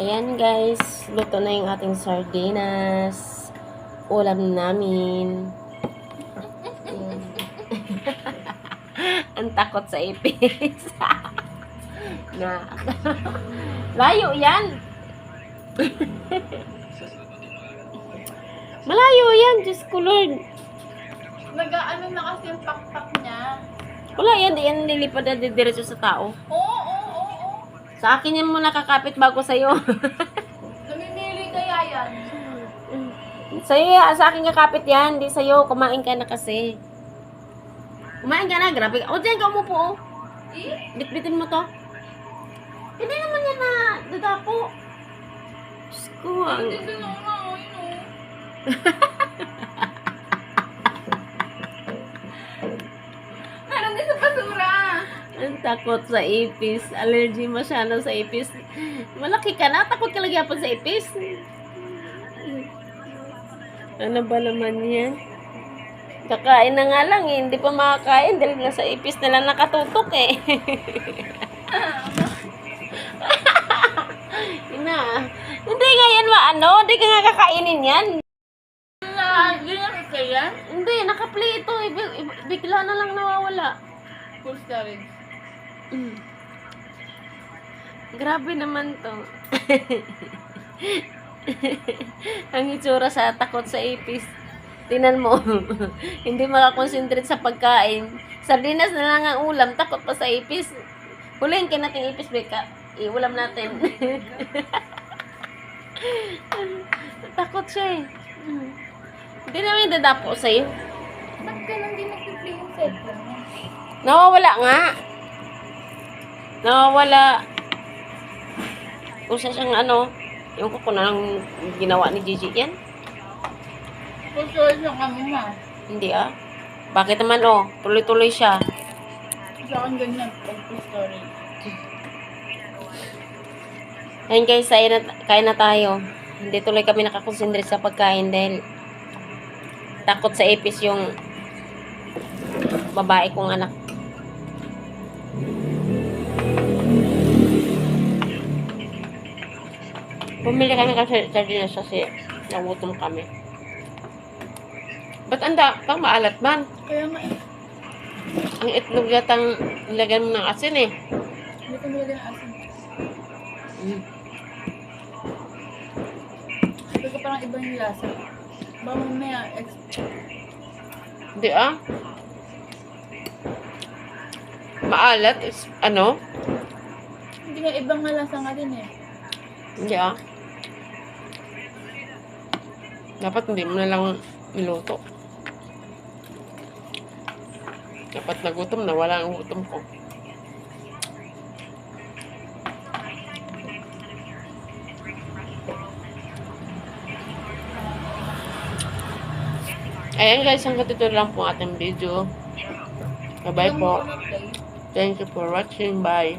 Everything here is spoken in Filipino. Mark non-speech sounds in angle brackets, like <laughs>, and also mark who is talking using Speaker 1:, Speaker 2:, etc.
Speaker 1: Ayan guys, luto na yung ating sardinas. Ulam namin. <laughs> Ang takot sa ipis. <laughs> na. Layo yan. <laughs> Malayo yan, Diyos ko Lord.
Speaker 2: Nag-ano na kasi yung pakpak niya.
Speaker 1: Wala yan, di yan nilipad na diretso sa tao.
Speaker 2: Oo, oo.
Speaker 1: Sa akin yan muna kakapit bago sa'yo. <laughs>
Speaker 2: Namimili kaya yan.
Speaker 1: sa'yo, yan, sa akin kakapit yan, hindi sa'yo. Kumain ka na kasi. Kumain ka na, grabe. O, dyan ka umupo. oh.
Speaker 2: Eh?
Speaker 1: Bitbitin mo to. Hindi naman yan na dadapo. Diyos ko.
Speaker 2: Hindi na nga, yun o. <laughs>
Speaker 1: takot sa ipis. Allergy masyado sa ipis. Malaki ka na, takot ka lagi pa sa ipis. Ano ba naman yan? Kakain na nga lang eh. Hindi pa makakain dahil nasa ipis na lang nakatutok eh. <laughs> Ina, hindi nga yan maano. Hindi ka nga kakainin yan.
Speaker 2: Na, ginamit ka yan?
Speaker 1: Hindi, nakaplay ito. Bigla na lang nawawala.
Speaker 2: Full storage.
Speaker 1: Mm. Grabe naman to. <laughs> Ang itsura sa takot sa ipis. Tinan mo. <laughs> Hindi makakonsentrate sa pagkain. Sardinas na lang ang ulam. Takot pa sa ipis. Huliin ka natin ipis, Beka. Iulam natin. <laughs> takot siya eh. Hindi namin dadapo sa'yo.
Speaker 2: Ba't ka lang din nag-play yung cellphone?
Speaker 1: Nawawala nga. Nawawala. Kung sa siyang ano, yung ko kung anong ginawa ni Gigi yan.
Speaker 2: Storage lang kami ma.
Speaker 1: Hindi ah. Bakit naman oh, tuloy-tuloy siya.
Speaker 2: Sa akin ganyan, pag full storage.
Speaker 1: Ayun guys, kain na, kain na tayo. Hindi tuloy kami nakakonsentrate sa pagkain dahil takot sa ipis yung babae kong anak. Bumili kami kasi sardinas kasi nagutom kami. Ba't anda, pang maalat man?
Speaker 2: Kaya nga eh,
Speaker 1: Ang itlog yatang nilagyan mo ng asin eh.
Speaker 2: hindi ko nilagyan ng asin.
Speaker 1: Mm.
Speaker 2: Sabi ko parang iba yung lasa. Ba mamaya,
Speaker 1: Hindi ah. Maalat is ano?
Speaker 2: hindi nga ibang nga lasa nga din eh.
Speaker 1: Hindi ah. Dapat hindi mo na lang niluto. Dapat nagutom na wala ang gutom ko. Ayan guys, hanggang dito lang po ang ating video. Bye-bye po. Thank you for watching. Bye.